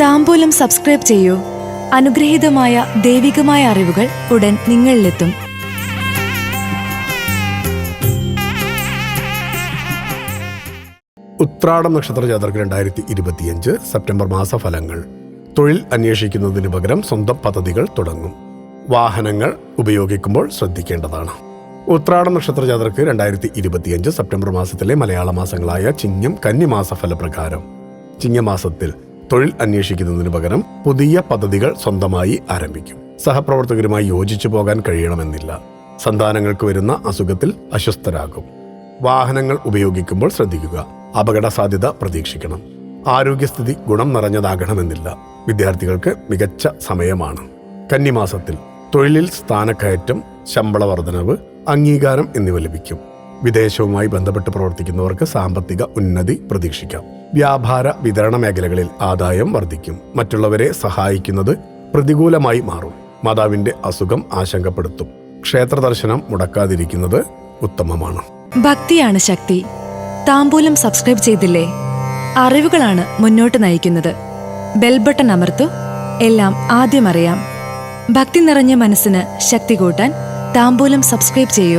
താമ്പൂലം subscribe ചെയ്യൂ. അനുഗ്രഹീതമായ ദൈവികമായ അറിവുകൾ ഉടൻ നിങ്ങളിലെത്തും. ഉത്രാടം നക്ഷത്ര ജാതർക്ക് രണ്ടായിരത്തി ഇരുപത്തിയഞ്ച് സെപ്റ്റംബർ മാസ ഫലങ്ങൾ തൊഴിൽ അന്വേഷിക്കുന്നതിന് പകരം സ്വന്തം പദ്ധതികൾ തുടങ്ങും. വാഹനങ്ങൾ ഉപയോഗിക്കുമ്പോൾ ശ്രദ്ധിക്കേണ്ടതാണ്. ഉത്രാടം നക്ഷത്ര ജാതർക്ക് രണ്ടായിരത്തി ഇരുപത്തിയഞ്ച് സെപ്റ്റംബർ മാസത്തിലെ മലയാള മാസങ്ങളായ ചിങ്ങം കന്നിമാസ ഫലപ്രകാരം ചിങ്ങമാസത്തിൽ തൊഴിൽ അന്വേഷിക്കുന്നതിന് പകരം പുതിയ പദ്ധതികൾ സ്വന്തമായി ആരംഭിക്കും. സഹപ്രവർത്തകരുമായി യോജിച്ചു പോകാൻ കഴിയണമെന്നില്ല. സന്താനങ്ങൾക്ക് വരുന്ന അസുഖത്തിൽ അസ്വസ്ഥരാകും. വാഹനങ്ങൾ ഉപയോഗിക്കുമ്പോൾ ശ്രദ്ധിക്കുക. അപകട സാധ്യത പ്രതീക്ഷിക്കണം. ആരോഗ്യസ്ഥിതി ഗുണം നിറഞ്ഞതാകണമെന്നില്ല. വിദ്യാർത്ഥികൾക്ക് മികച്ച സമയമാണ്. കന്നിമാസത്തിൽ തൊഴിലിൽ സ്ഥാനക്കയറ്റം ശമ്പള വർധനവ് അംഗീകാരം എന്നിവ ലഭിക്കും. വിദേശവുമായി ബന്ധപ്പെട്ട് പ്രവർത്തിക്കുന്നവർക്ക് സാമ്പത്തിക ഉന്നതി പ്രതീക്ഷിക്കാം. വ്യാപാര വിതരണ മേഖലകളിൽ ആദായം വർദ്ധിക്കും. മറ്റുള്ളവരെ സഹായിക്കുന്നത് പ്രതികൂലമായി മാറും. മാതാവിന്റെ അസുഖം ആശങ്കപ്പെടുത്തും. ക്ഷേത്ര ദർശനം മുടക്കാതിരിക്കുന്നത് ഉത്തമമാണ്. ഭക്തിയാണ് ശക്തി. താമ്പൂലം സബ്സ്ക്രൈബ് ചെയ്തില്ലേ? അറിവുകളാണ് മുന്നോട്ട് നയിക്കുന്നത്. ബെൽബട്ടൺ അമർത്തു. എല്ലാം ആദ്യം അറിയാം. ഭക്തി നിറഞ്ഞ മനസ്സിന് ശക്തി കൂട്ടാൻ താമ്പൂലം സബ്സ്ക്രൈബ് ചെയ്യൂ.